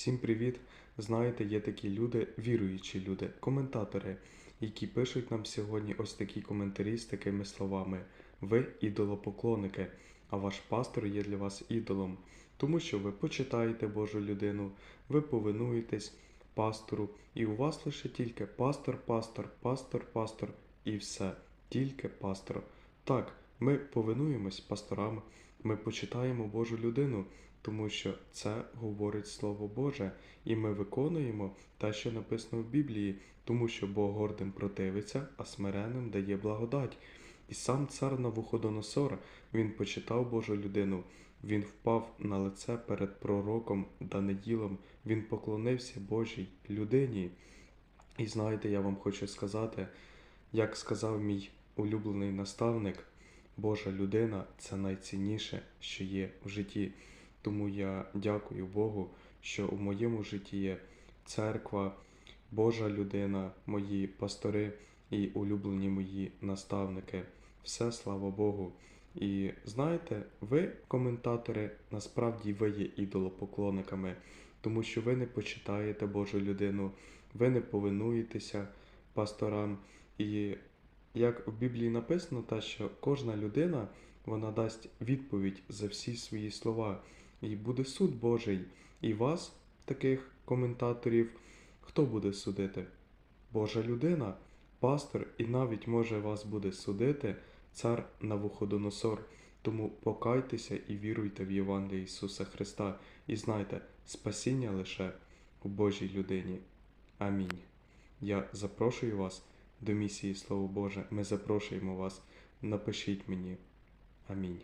Всім привіт! Знаєте, є такі люди, віруючі люди, коментатори, які пишуть нам сьогодні ось такі коментарі з такими словами: Ви ідолопоклонники, а ваш пастор є для вас ідолом, тому що ви почитаєте Божу людину, ви повинуєтесь пастору, і у вас лише тільки пастор, пастор, пастор, пастор і все, тільки пастор. Так, ми повинуємось пасторам, ми почитаємо Божу людину, тому що це говорить Слово Боже, і ми виконуємо те, що написано в Біблії, тому що Бог гордим противиться, а смиренним дає благодать. І сам цар Навуходоносор, він почитав Божу людину, він впав на лице перед пророком Даниїлом, він поклонився Божій людині. І знаєте, я вам хочу сказати, як сказав мій улюблений наставник, Божа людина це найцінніше, що є в житті. Тому я дякую Богу, що у моєму житті є церква, Божа людина, мої пастори і улюблені мої наставники. Все слава Богу. І знаєте, ви, коментатори, насправді ви є ідолопоклонниками, тому що ви не почитаєте Божу людину, ви не повинуєтеся пасторам. І як в Біблії написано, те, що кожна людина вона дасть відповідь за всі свої слова, і буде суд Божий. І вас, таких коментаторів, хто буде судити? Божа людина, пастор, і навіть може вас буде судити цар Навуходоносор. Тому покайтеся і віруйте в Євангеліє Ісуса Христа, і знайте, спасіння лише у Божій людині. Амінь. Я запрошую вас до місії Слово Боже. Ми запрошуємо вас. Напишіть мені. Амінь.